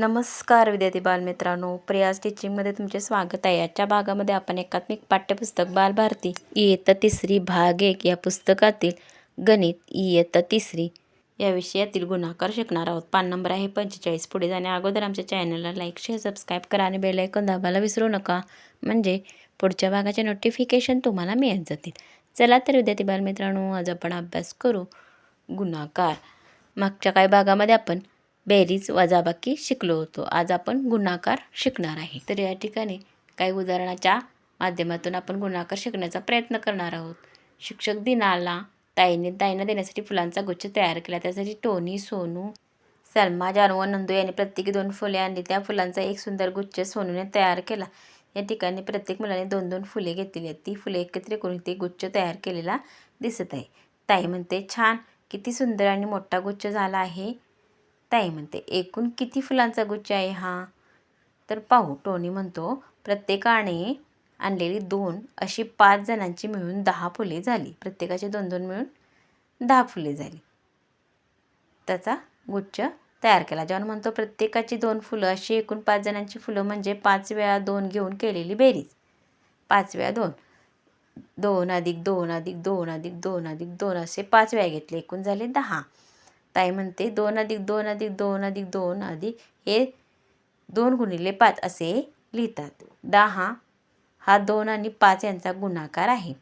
नमस्कार विद्यार्थी बालमित्रांनो. प्रियाज टीचिंगमध्ये तुमचे स्वागत आहे. आजच्या भागामध्ये आपण एकात्मिक पाठ्यपुस्तक बालभारती इयत्ता तिसरी भाग एक या पुस्तकातील गणित इयत्ता तिसरी या विषयातील गुणाकार शिकणार आहोत. पान नंबर आहे पंचेचाळीस. पुढे जाण्या अगोदर आमच्या चॅनलला लाईक शेअर सबस्क्राईब करा आणि बेल आयकॉन दाबायला विसरू नका. म्हणजे पुढच्या भागाचे नोटिफिकेशन तुम्हाला मिळत जातील. चला तर विद्यार्थी बालमित्रांनो आज आपण अभ्यास करू गुणाकार. मागच्या काही भागामध्ये आपण बेरीज वजाबाकी शिकलो होतो. आज आपण गुणाकार शिकणार आहे. तर या ठिकाणी काही उदाहरणाच्या माध्यमातून आपण गुणाकार शिकण्याचा प्रयत्न करणार आहोत. शिक्षक दिनाला ताईने ताईंना देण्यासाठी फुलांचा गुच्छ तयार केला. त्यासाठी टोनी सोनू सलमा जानू व नंदू यांनी प्रत्येकी दोन फुले आणली. त्या फुलांचा एक सुंदर गुच्छ सोनूने तयार केला. या ठिकाणी प्रत्येक मुलाने दोन दोन फुले घेतलेली आहेत. ती फुले एकत्र करून ते गुच्छ तयार केलेला दिसत आहे. ताई म्हणते छान! किती सुंदर आणि मोठा गुच्छ झाला आहे. ताई म्हणते एकूण किती फुलांचा गुच्छ आहे हा? तर पाहू टोनी म्हणतो प्रत्येकाने आणलेली दोन अशी पाच जणांची मिळून दहा फुले झाली. प्रत्येकाची दोन दोन मिळून दहा फुले झाली. त्याचा गुच्छ तयार केला. जेव्हा म्हणतो प्रत्येकाची दोन फुलं अशी एकूण पाच जणांची फुलं म्हणजे पाच वेळा दोन घेऊन केलेली बेरीज. पाच वेळा दोन. दोन अधिक दोन अधिक दोन अधिक दोन अधिक दोन असे पाच वेळा घेतले. एकूण झाले दहा. ताई म्हणते दोन अधिक दोन अधिक दोन अधिक दोन अधिक हे दोन गुणिले पाच असे लिहितात. दहा हा दोन आणि पाच यांचा गुणाकार आहे.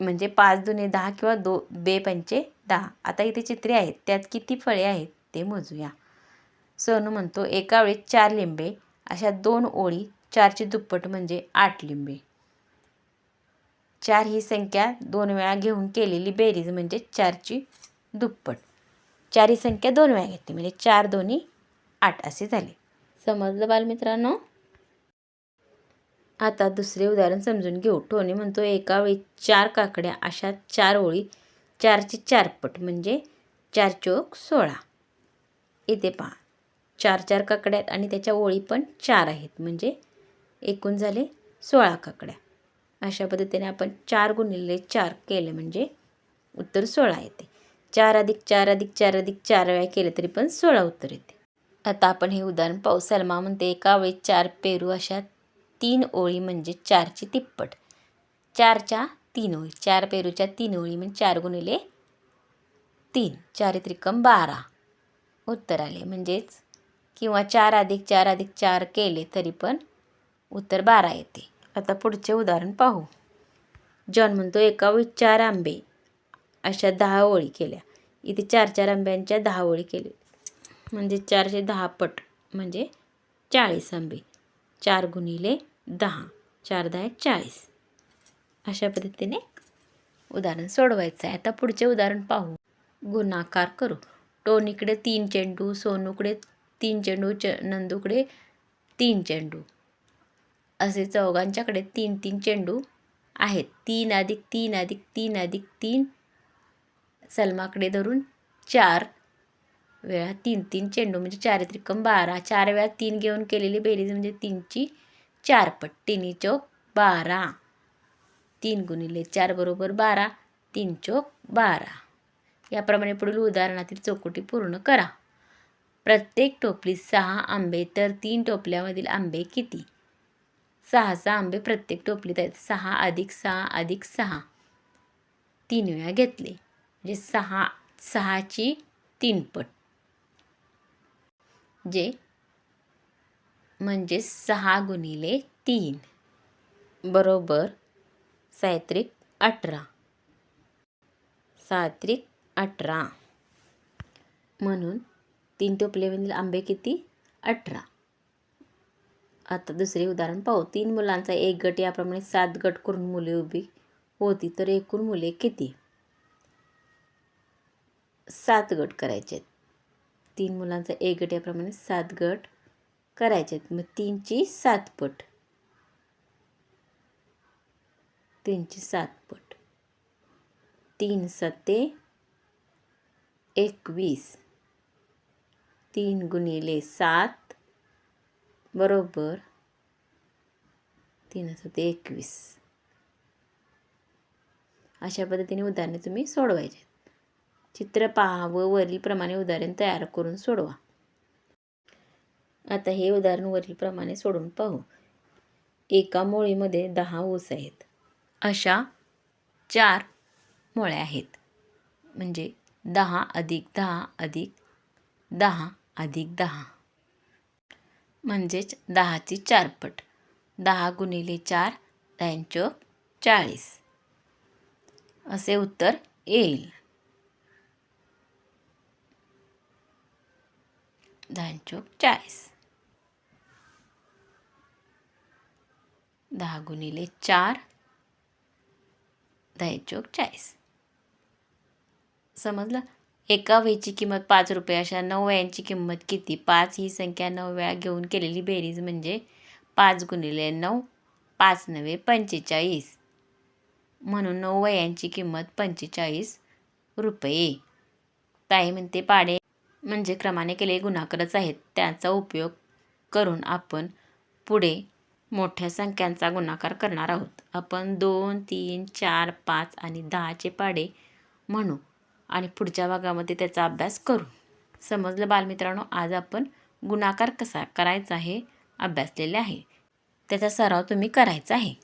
म्हणजे पाच दुने दहा किंवा दो बे पंचे दहा. आता इथे चित्रे आहेत त्यात किती फळे आहेत ते मोजूया. सोनू म्हणतो एका वेळी चार लिंबे अशा दोन ओळी चारची दुप्पट म्हणजे आठ लिंबे. चार ही संख्या दोन वेळा घेऊन केलेली बेरीज म्हणजे चारची दुप्पट. चार ही संख्या दोन वेळा घेतली म्हणजे चार दोन्ही आठ असे झाले. समजलं बालमित्रांनो? आता दुसरे उदाहरण समजून घेऊ. टोनी म्हणतो एका वेळी चार काकड्या अशा चार ओळी चारची चारपट म्हणजे चार चोक सोळा. इथे पहा. चार चार काकड्या आणि त्याच्या ओळी पण चार आहेत. म्हणजे एकूण झाले सोळा काकड्या. अशा पद्धतीने आपण चार गुणिले चार केले म्हणजे उत्तर सोळा येते. चार अधिक चार अधिक चार अधिक चार वेळा केले तरी पण सोळा उत्तर येते. आता आपण हे उदाहरण पाहू. सलमा म्हणते एका वेळी चार पेरू अशा तीन ओळी म्हणजे चारची तिप्पट. चारच्या तीन ओळी चार पेरूच्या तीन ओळी म्हणजे चार गुणिले तीन. चारित्रिकम बारा. उत्तर आले. म्हणजेच किंवा चार अधिक चार अधिक चार केले तरी पण उत्तर बारा येते. आता पुढचे उदाहरण पाहू. जॉन म्हणतो एका वेळी चार आंबे अशा दहा ओळी केल्या. इथे चार चार आंब्यांच्या दहा ओळी केले. म्हणजे चारशे दहा पट म्हणजे चाळीस आंबे. चार गुणिले दहा चार दहा चाळीस. अशा पद्धतीने उदाहरण सोडवायचं आहे. आता पुढचे उदाहरण पाहू. गुणाकार करू. टोनीकडे तीन चेंडू सोनूकडे तीन चेंडू च नंदूकडे तीन चेंडू. असे चौघांच्याकडे तीन तीन चेंडू आहेत. तीन अधिक तीन अधिक तीन अधिक तीन सलमाकडे धरून चार वेळा तीन तीन चेंडू म्हणजे चार त्रिकम बारा. चार वेळा तीन घेऊन केलेली बेरीज म्हणजे तीनची चार पट तिन्ही चौक बारा. तीन गुणिले चार बरोबर बारा तीन चौक बारा. याप्रमाणे पुढील उदाहरणातील चौकटी पूर्ण करा. प्रत्येक टोपलीत सहा आंबे तर तीन टोपल्यामधील आंबे किती? सहा सहा आंबे प्रत्येक टोपलीत आहेत. सहा अधिक सहा अधिक सहा. तीन वेळा घेतले. म्हणजे सहा सहाची तीन पट. जे म्हणजे सहा गुणिले तीन. बरोबर सायत्रिक अठरा. सात्रिक अठरा. म्हणून तीन टोपलेमधील आंबे किती? अठरा. आता दुसरे उदाहरण पाहू. तीन मुलांचा एक गट याप्रमाणे सात गट करून मुले उभी होती तर एकूण मुले किती? सात गट करायचे आहेत. तीन मुलांचा एक गट याप्रमाणे सात गट करायचे आहेत. मग तीनची सात पट. तीनची सात पट. तीन सत्ते एकवीस. तीन गुणिले सात बरोबर तीन सत्ते एकवीस. अशा पद्धतीने उदाहरणे तुम्ही सोडवायचे चित्र पहा व वरीलप्रमाणे उदाहरण तयार करून सोडवा. आता हे उदाहरण वरीलप्रमाणे सोडून पाहू. एका मोळीमध्ये दहा ऊस आहेत. अशा चार मोळ्या आहेत. म्हणजे दहा अधिक दहा अधिक दहा अधिक दहा. म्हणजेच दहाची चारपट. दहा गुणिले चार दहाचोक चाळीस. असे उत्तर येईल. दहाचोक चाळीस. दहा गुणिले चार दहाचोक चाळीस. समजलं? एका वेची किंमत पाच रुपये अशा नऊ वयांची किंमत किती? पाच ही संख्या नऊ वेळा घेऊन केलेली बेरीज म्हणजे पाच गुणिले नऊ पाच नवे पंचेचाळीस. म्हणून नऊ वयांची किंमत पंचेचाळीस रुपये. ताई म्हणते पाडे म्हणजे क्रमाने केलेले गुणाकारच आहेत. त्याचा उपयोग करून आपण पुढे मोठ्या संख्यांचा गुणाकार करणार आहोत. आपण दोन तीन चार पाच आणि दहाचे पाडे म्हणू आणि पुढच्या भागामध्ये त्याचा अभ्यास करू. समजलं बालमित्रांनो? आज आपण गुणाकार कसा करायचा हे अभ्यासलेले आहे. त्याचा सराव तुम्ही करायचा आहे.